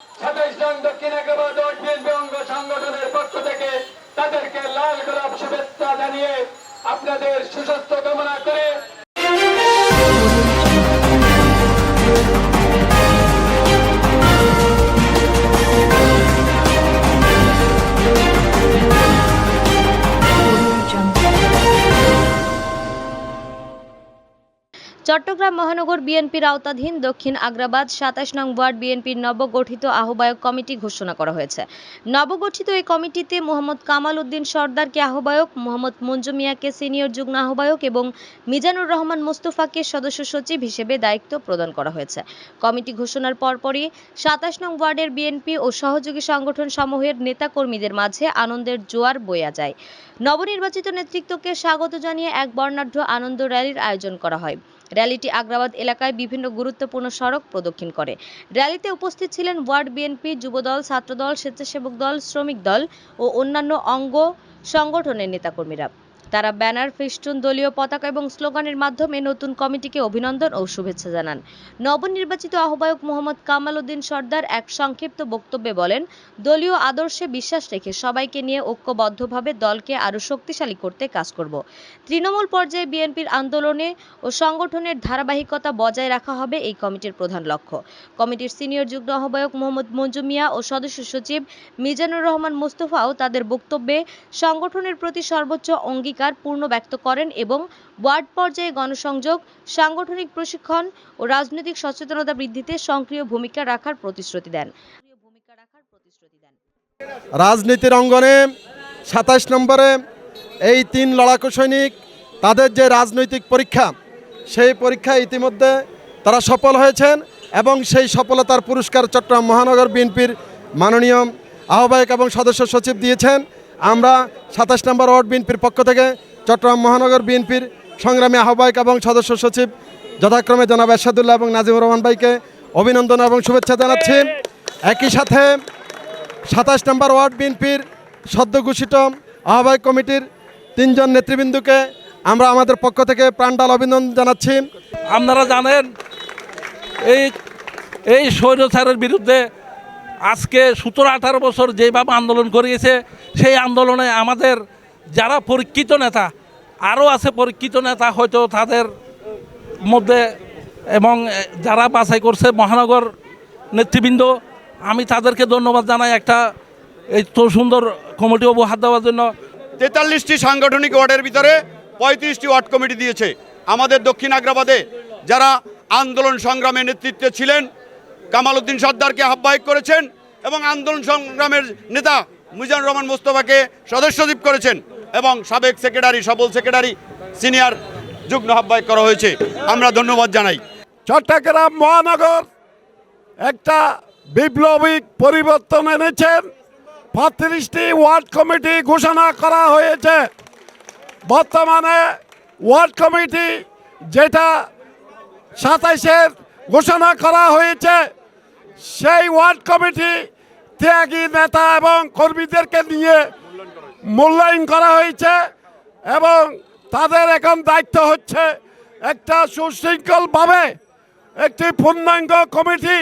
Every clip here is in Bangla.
সাতাইশ জন দক্ষিণ একেবারে দশ সংগঠনের পক্ষ থেকে তাদেরকে লাল গোলাপ শুভেচ্ছা জানিয়ে আপনাদের সুস্বাস্থ্য কামনা করে চট্টগ্রাম মহানগর বিএনপির আওতাধীন দক্ষিণ আগ্রাবাদ সাতাশ নং ওয়ার্ড বিএনপির নবগঠিত আহ্বায়ক কমিটি ঘোষণা করা হয়েছে। নবগঠিত এই কমিটিতে মোহাম্মদ কামাল উদ্দিন সর্দারকে আহ্বায়ক, মোহাম্মদ মঞ্জু মিয়াকে সিনিয়র যুগ্ম আহ্বায়ক এবং মিজানুর রহমান মোস্তফাকে সদস্য সচিব হিসেবে দায়িত্ব প্রদান করা হয়েছে। কমিটি ঘোষণার পরপরই সাতাশ নং ওয়ার্ডের বিএনপি ও সহযোগী সংগঠন সমূহের নেতাকর্মীদের মাঝে আনন্দের জোয়ার বইয়া যায়। নবনির্বাচিত নেতৃত্বকে স্বাগত জানিয়ে এক বর্ণাঢ্য আনন্দ র্যালির আয়োজন করা হয়। র্যালিটি আগ্রাবাদ এলাকায় বিভিন্ন গুরুত্বপূর্ণ সড়ক প্রদক্ষিণ করে। র্যালিতে উপস্থিত ছিলেন ওয়ার্ড বিএনপি, যুবদল, ছাত্রদল, স্বেচ্ছাসেবক দল, শ্রমিক দল ও অন্যান্য অঙ্গ সংগঠনের নেতাকর্মীরা। তারা ব্যানার, ফেস্টুন, দলীয় পতাকা এবং স্লোগানের মাধ্যমে নতুন কমিটিকে অভিনন্দন ও শুভেচ্ছা জানান। নবনির্বাচিত আহ্বায়ক মোহাম্মদ কামাল উদ্দিন সর্দার এক সংক্ষিপ্ত বক্তব্যে বলেন, দলীয় আদর্শে বিশ্বাস রেখে সবাইকে নিয়ে ঐক্যবদ্ধভাবে দলকে আরও শক্তিশালী করতে কাজ করব। তৃণমূল পর্যায়ে বিএনপির আন্দোলনে ও সংগঠনের ধারাবাহিকতা বজায় রাখা হবে এই কমিটির প্রধান লক্ষ্য। কমিটির সিনিয়র যুগ্ম আহ্বায়ক মোহাম্মদ মঞ্জু মিয়া ও সদস্য সচিব মিজানুর রহমান মোস্তফাও তাদের বক্তব্যে, সংগঠনের প্রতি সর্বোচ্চ অঙ্গীকার পূর্ণ ব্যক্ত করেন এবং ওয়ার্ড পর্যায়ে গণসংযোগ, সাংগঠনিক প্রশিক্ষণ ও রাজনৈতিক সচেতনতা বৃদ্ধিতে সক্রিয় ভূমিকা রাখার প্রতিশ্রুতি দেন। রাজনীতির অঙ্গনে সাতাশ নম্বরে এই তিন লড়াকু সৈনিক, তাদের যে রাজনৈতিক পরীক্ষা, সেই পরীক্ষা ইতিমধ্যে তারা সফল হয়েছেন এবং সেই সফলতার পুরস্কার চট্টগ্রাম মহানগর বিএনপির মাননীয় আহ্বায়ক এবং সদস্য সচিব দিয়েছেন। আমরা সাতাশ নম্বর ওয়ার্ড বিএনপির পক্ষ থেকে চট্টগ্রাম মহানগর বিএনপির সংগ্রামী আহ্বায়ক এবং সদস্য সচিব যথাক্রমে জনাব এরশাদুল্লাহ এবং নাজিমুর রহমান ভাইকে অভিনন্দন এবং শুভেচ্ছা জানাচ্ছি। একই সাথে সাতাশ নম্বর ওয়ার্ড বিএনপির সদ্য ঘোষিত আহ্বায়ক কমিটির তিনজন নেতৃবৃন্দকে আমরা আমাদের পক্ষ থেকে প্রাণডাল অভিনন্দন জানাচ্ছি। আপনারা জানেন, এই এই স্বৈরচারের বিরুদ্ধে আজকে সতেরো আঠারো বছর যেভাবে আন্দোলন করিয়েছে, সেই আন্দোলনে আমাদের যারা পরীক্ষিত নেতা, আরও আছে পরীক্ষিত নেতা হয়তো তাদের মধ্যে এবং যারা বাছাই করছে মহানগর নেতৃবৃন্দ, আমি তাদেরকে ধন্যবাদ জানাই একটা এই তো সুন্দর কমিটি উপহার দেওয়ার জন্য। তেতাল্লিশটি সাংগঠনিক ওয়ার্ডের ভিতরে পঁয়ত্রিশটি ওয়ার্ড কমিটি দিয়েছে। আমাদের দক্ষিণ আগ্রাবাদে যারা আন্দোলন সংগ্রামে নেতৃত্বে ছিলেন কামাল উদ্দিন সর্দারকে আহ্বায়ক করেছেন এবং আন্দোলন সংগ্রামের নেতা মুজানুর রহমান মোস্তফাকে সদস্যদ্বীপ করেছেন এবং সাবেক সেক্রেটারি, সবল সেক্রেটারি, সিনিয়র যুগ্ম আহ্বায়ক করা হয়েছে। আমরা ধন্যবাদ জানাই। চট্টগ্রাম মহানগর একটা বিপ্লবিক পরিবর্তন এনেছেন। পঁয়ত্রিশটি ওয়ার্ড কমিটি ঘোষণা করা হয়েছে। বর্তমানে ওয়ার্ড কমিটি যেটা সাতাইশের ঘোষণা করা হয়েছে। সেই ওয়ার্ড কমিটি ত্যাগী নেতা এবং কর্মীদেরকে নিয়ে মূল্যায়ন করা হয়েছে এবং তাদের এখন দায়িত্ব হচ্ছে একটা সুশৃঙ্খলভাবে একটি পূর্ণাঙ্গ কমিটি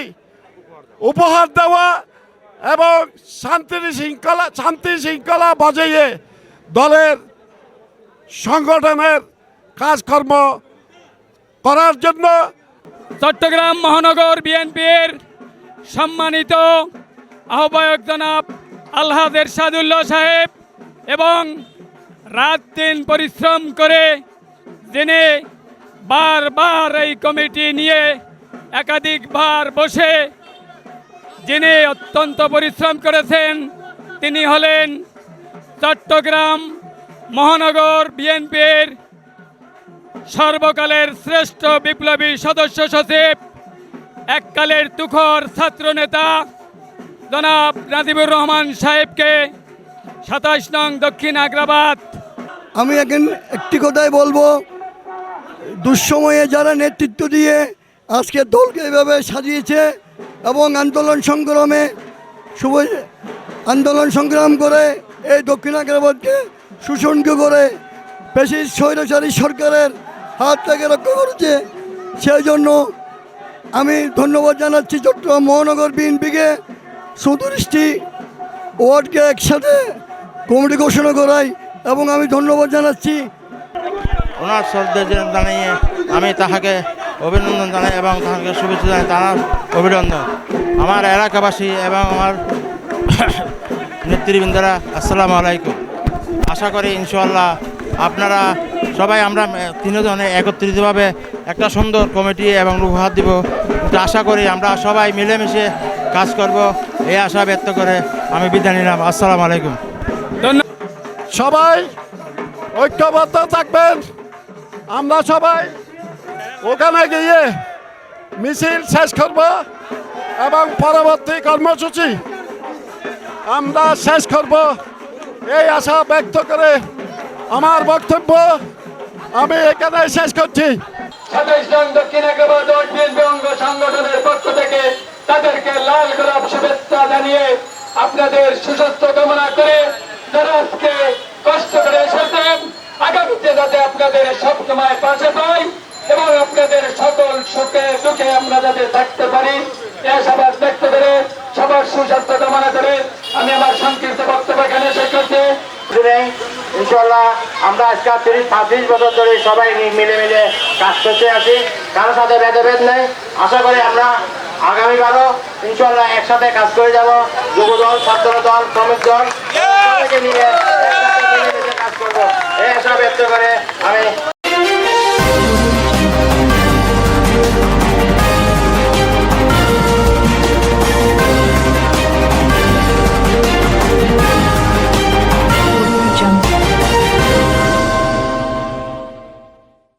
উপহার দেওয়া এবং শান্তি শৃঙ্খলা শান্তি শৃঙ্খলা বজাইয়ে দলের সংগঠনের কাজকর্ম করার জন্য চট্টগ্রাম মহানগর বিএনপির সম্মানিত আহ্বায়ক জনাব আলহাদ এরশাদুল্লাহ সাহেব এবং রাত দিন পরিশ্রম করে যিনি বারবার এই কমিটি নিয়ে একাধিকবার বসে, যিনি অত্যন্ত পরিশ্রম করেছেন, তিনি হলেন চট্টগ্রাম মহানগর বিএনপির সর্বকালের শ্রেষ্ঠ বিপ্লবী সদস্য সচিব, এককালের তুখর ছাত্রনেতা জনাব নাজিবুর রহমান সাহেবকে সাতাশ নং দক্ষিণ আগ্রাবাদ। আমি এখন একটি কথাই বলব, দুঃসময়ে যারা নেতৃত্ব দিয়ে আজকে দলকে এভাবে সাজিয়েছে এবং আন্দোলন সংগ্রামে শুভ আন্দোলন সংগ্রাম করে এই দক্ষিণ আগ্রাবাদকে সুসংখ্য করে বেশি স্বৈরাচারী সরকারের হাত থেকে রক্ষা করেছে সেই জন্য আমি ধন্যবাদ জানাচ্ছি চট্টগ্রাম মহানগর বিএনপিকে সুদৃষ্টি ওয়ার্ডকে একসাথে কমিটি ঘোষণা করাই এবং আমি ধন্যবাদ জানাচ্ছি। ওনার শ্রদ্ধা জানিয়ে আমি তাহাকে অভিনন্দন জানাই এবং তাহাকে শুভেচ্ছা জানাই, তার অভিনন্দন। আমার এলাকাবাসী এবং আমার নেতৃবৃন্দরা, আসসালামু আলাইকুম। আশা করি ইনশাল্লাহ আপনারা সবাই আমরা তিনজনে একত্রিতভাবে একটা সুন্দর কমিটি এবং উপহার দিব। আশা করি আমরা সবাই মিলেমিশে কাজ করব। এই আশা ব্যক্ত করে আমি বিদায় নিলাম। আসসালামু আলাইকুম। সবাই ঐক্যবদ্ধ থাকবেন। আমরা সবাই ওখানে গিয়ে মিছিল শেষ করব এবং পরবর্তী কর্মসূচি আমরা শেষ করব। এই আশা ব্যক্ত করে আমার বক্তব্য আমি এখানে শেষ করছি। সাতাইশ নং দক্ষিণ সংগঠনের পক্ষ থেকে তাদেরকে লাল গোলাপ শুভেচ্ছা জানিয়ে আপনাদের সুস্বাস্থ্য কামনা করে যারা আজকে কষ্ট করে এসেছেন, আগামীতে যাতে আপনাদের সব সময় পাশে পাই এবং আপনাদের সকল সুখে দুঃখে আমরা যাতে থাকতে পারি সবার ব্যক্ত করে, সবার সুস্বাস্থ্য কামনা করে আমি আমার সংক্ষিপ্ত বক্তব্য এখানে শেষ করছি। ইনশাল্লাহ আমরা আজকে তিরিশ, ছাব্বিশ বছর ধরে সবাই মিলে মিলে কাজ করতে আছি। কারোর সাথে ভেদাভেদ নেই। আশা করি আমরা আগামীবারও ইনশাল্লাহ একসাথে কাজ করে যাব। যুব দল ছাত্র দল শ্রমিক দল নিয়ে কাজ করব। এই আশা ব্যক্ত করে আমি